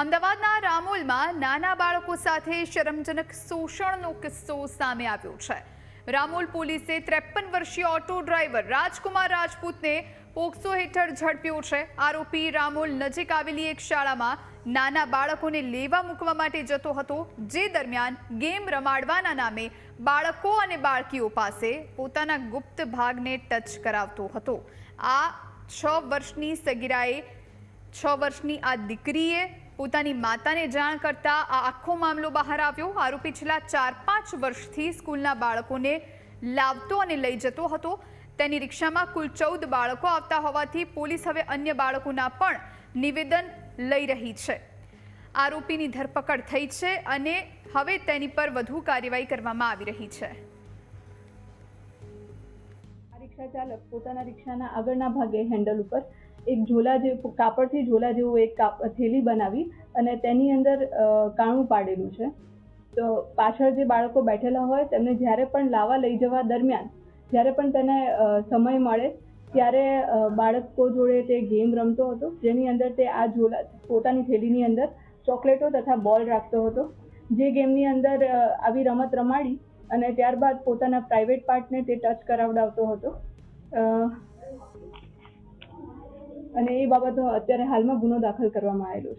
અમદાવાદના રામોલમાં નાના બાળકો સાથે શરમજનક શોષણનો કિસ્સો સામે આવ્યો છે. રામોલ પોલીસે ત્રેપન વર્ષીય ઓટો ડ્રાઈવર રાજકુમાર રાજપૂતને પોક્સો હેઠળ ઝડપ્યો છે. આરોપી રામોલ નજીક આવેલી એક શાળામાં નાના બાળકોને લેવા મૂકવા માટે જતો હતો, જે દરમિયાન ગેમ રમાડવાના નામે બાળકો અને બાળકીઓ પાસે પોતાના ગુપ્ત ભાગને ટચ કરાવતો હતો. આ છ વર્ષની સગીરાએ, છ વર્ષની આ દીકરીએ પોતાની માતાને જાણ કરતા આ આખો મામલો બહાર આવ્યો. આરોપી છેલ્લા ચાર પાંચ વર્ષથી સ્કૂલના બાળકોને લાવતો અને લઈ જતો હતો. તેની રિક્ષામાં કુલ ચૌદ બાળકો આવતા હોવાથી પોલીસ હવે અન્ય બાળકોના પણ નિવેદન લઈ રહી છે. આરોપીની ધરપકડ થઈ છે અને હવે તેની પર વધુ કાર્યવાહી કરવામાં આવી રહી છે. રિક્ષા ચાલક પોતાના રિક્ષાના આગળના ભાગે હેન્ડલ ઉપર એક ઝોલા જેવું કાપડથી ઝોલા જેવું એક થેલી બનાવી અને તેની અંદર કાણું પાડેલું છે. તો પાછળ જે બાળકો બેઠેલા હોય તેમને જ્યારે પણ લાવવા લઈ જવા દરમિયાન, જ્યારે પણ તેને સમય મળે, ત્યારે બાળકો જોડે તે ગેમ રમતો હતો, જેની અંદર તે આ ઝોલા, પોતાની થેલીની અંદર ચોકલેટો તથા બોલ રાખતો હતો. જે ગેમની અંદર આવી રમત રમાડી અને ત્યારબાદ પોતાના પ્રાઇવેટ પાર્ટને તે ટચ કરાવડાવતો હતો. અને એ બાબતનો અત્યારે હાલમાં ગુનો દાખલ કરવામાં આવેલો છે.